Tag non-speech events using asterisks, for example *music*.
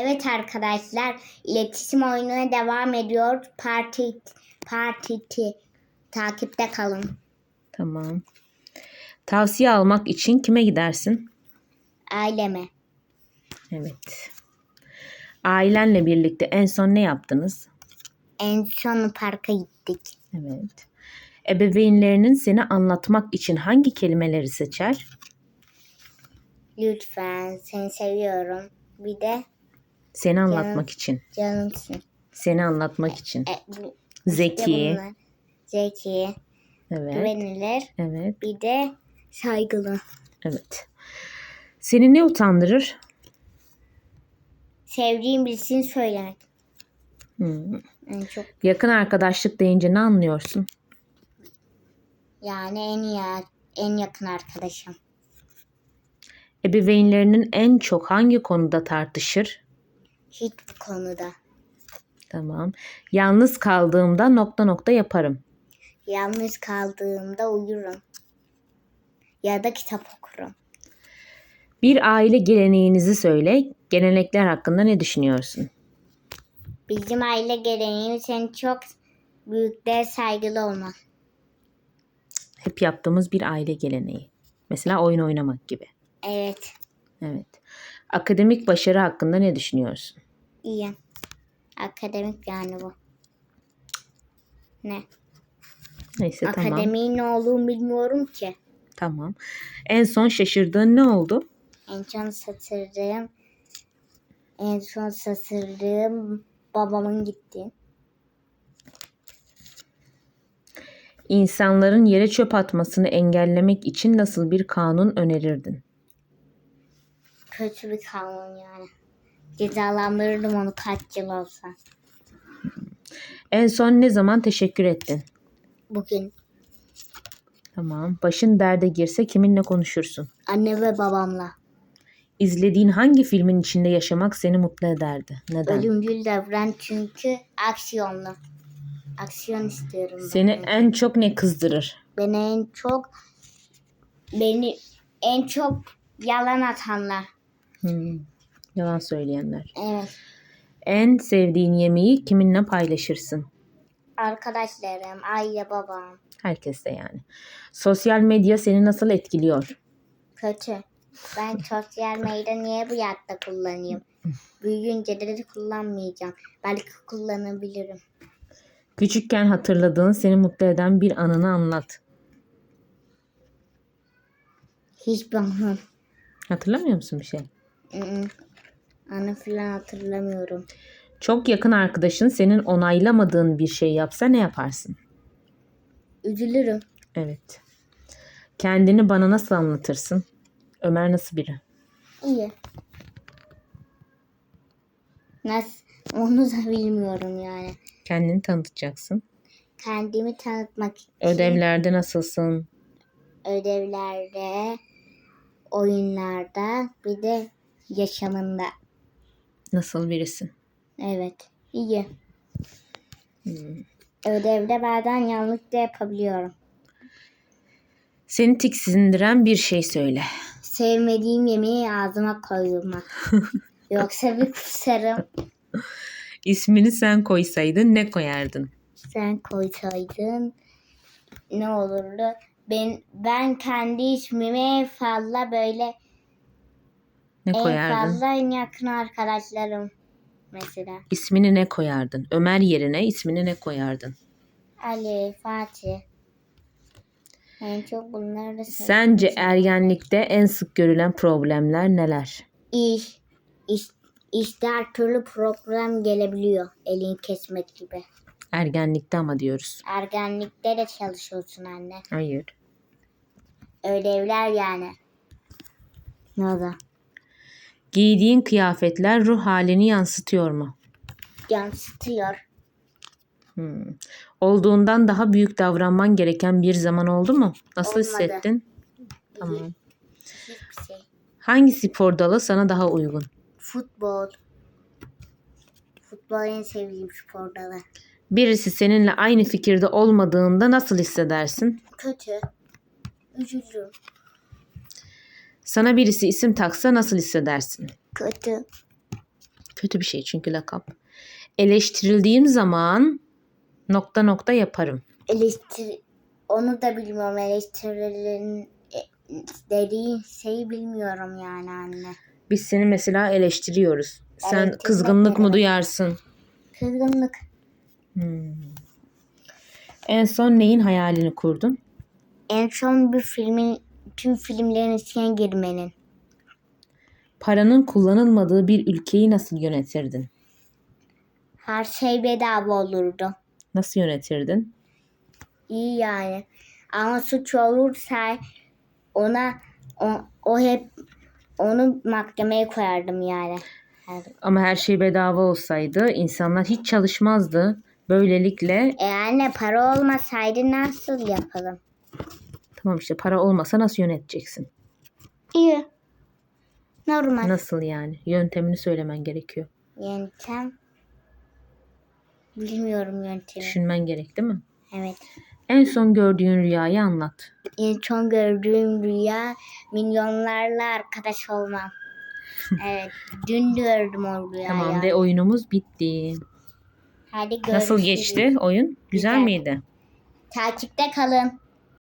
Evet arkadaşlar, iletişim oyununa devam ediyor. Parti partiti takipte kalın. Tamam. Tavsiye almak için kime gidersin? Aileme. Evet. Ailenle birlikte en son ne yaptınız? En son parka gittik. Evet. Ebeveynlerinin seni anlatmak için hangi kelimeleri seçer? Lütfen seni seviyorum. Bir de Seni anlatmak için. canımsın. Seni anlatmak için. E, bu, Zeki. bunlar. Zeki, Evet. güvenilir. Evet. Bir de saygılı. Evet. Seni ne utandırır? Sevdiğim birisini söylemek. Hmm. En çok Yakın arkadaşlık deyince ne anlıyorsun? yani en iyi en yakın arkadaşım. Ebeveynlerinin en çok hangi konuda tartışır? Hiçbir konuda. Tamam. Yalnız kaldığımda nokta nokta yaparım. Yalnız kaldığımda uyurum. Ya da kitap okurum. Bir aile geleneğinizi söyle. Gelenekler hakkında ne düşünüyorsun? Bizim aile geleneğimiz en çok büyüklere saygılı olmak. Hep yaptığımız bir aile geleneği. Mesela oyun oynamak gibi. Evet, Evet. Akademik başarı hakkında ne düşünüyorsun? iyi. Akademik yani bu. Ne? Neyse tamam. Akademiğin ne olduğunu bilmiyorum ki. Tamam. En son şaşırdığın ne oldu? En son satırdığım en son satırdığım babamın gitti. İnsanların yere çöp atmasını engellemek için nasıl bir kanun önerirdin? Kötü bir kanun yani. Cezalandırırdım onu kaç yıl olsa. En son ne zaman teşekkür ettin? Bugün Tamam. Başın derde girse kiminle konuşursun? anne ve babamla. İzlediğin hangi filmin içinde yaşamak seni mutlu ederdi? Neden? Ölümcül devren çünkü aksiyonlu. Aksiyon istiyorum ben. Seni en çok ne kızdırır? Beni en çok beni en çok yalan atanlar. Hmm, Yalan söyleyenler. Evet. En sevdiğin yemeği kiminle paylaşırsın? Arkadaşlarım, aile, babam. Herkes de yani. Sosyal medya seni nasıl etkiliyor? Kötü. Ben sosyal medya niye bu yaşta kullanayım? Büyüyünce de kullanmayacağım. Belki kullanabilirim. Küçükken hatırladığın seni mutlu eden bir anını anlat. Hiçbir anı, Hatırlamıyor musun bir şey? Anı falan hatırlamıyorum. Çok yakın arkadaşın senin onaylamadığın bir şey yapsa ne yaparsın? Üzülürüm. Evet. Kendini bana nasıl anlatırsın? Ömer nasıl biri? İyi. Nasıl? Onu da bilmiyorum yani. Kendini tanıtacaksın. Kendimi tanıtmak için Ödevlerde nasılsın? ödevlerde, oyunlarda, bir de yaşamında. Nasıl birisin? Evet. iyi. Hmm. Ödevde bazen yanlış da yapabiliyorum. Seni tiksindiren bir şey söyle. Sevmediğim yemeği ağzıma koymak. *laughs* Yoksa bir kusarım. İsmini sen koysaydın ne koyardın? Sen koysaydın ne olurdu? Ben ben kendi ismimi fazla böyle Ne en koyardın? fazla en yakın arkadaşlarım mesela. İsmini ne koyardın? Ömer yerine ismini ne koyardın? Ali, Fatih. En çok bunları Sence ergenlikte en sık görülen problemler neler? İş, iş, işte her türlü program gelebiliyor. Elini kesmek gibi. Ergenlikte ama diyoruz. Ergenlikte de çalışıyorsun anne. Hayır. Ödevler yani. Ne oldu? Giydiğin kıyafetler ruh halini yansıtıyor mu? Yansıtıyor. Hmm. Olduğundan daha büyük davranman gereken bir zaman oldu mu? Nasıl Olmadı. hissettin? Tamam. Hiçbir şey. Hangi spor dalı sana daha uygun? Futbol. Futbol en sevdiğim spor dalı. Birisi seninle aynı fikirde olmadığında nasıl hissedersin? Kötü. Üzüldüm. Sana birisi isim taksa nasıl hissedersin? Kötü. Kötü bir şey çünkü lakap. Eleştirildiğim zaman nokta nokta yaparım. Eleştir onu da bilmiyorum. Eleştirilerin e, dediği şeyi bilmiyorum yani anne. Biz seni mesela eleştiriyoruz. Sen Evet, kızgınlık mı duyarsın? Kızgınlık. Hmm. En son neyin hayalini kurdun? En son bir filmin tüm filmlerin içine girmenin. Paranın kullanılmadığı bir ülkeyi nasıl yönetirdin? Her şey bedava olurdu. Nasıl yönetirdin? İyi yani. Ama suç olursa ona o, o hep onu mahkemeye koyardım yani. Ama her şey bedava olsaydı insanlar hiç çalışmazdı. Böylelikle E anne para olmasaydı nasıl yapalım? Tamam işte para olmasa nasıl yöneteceksin? İyi. Normal. Nasıl yani? Yöntemini söylemen gerekiyor. Yöntem. Bilmiyorum yöntemi. Düşünmen gerek değil mi? Evet. En son gördüğün rüyayı anlat. En son gördüğüm rüya milyonlarla arkadaş olmam. *laughs* evet. Dün gördüm o rüyayı. Tamam ve oyunumuz bitti. Hadi görüşürüz. Nasıl geçti oyun? Güzel Güzel. miydi? Takipte kalın.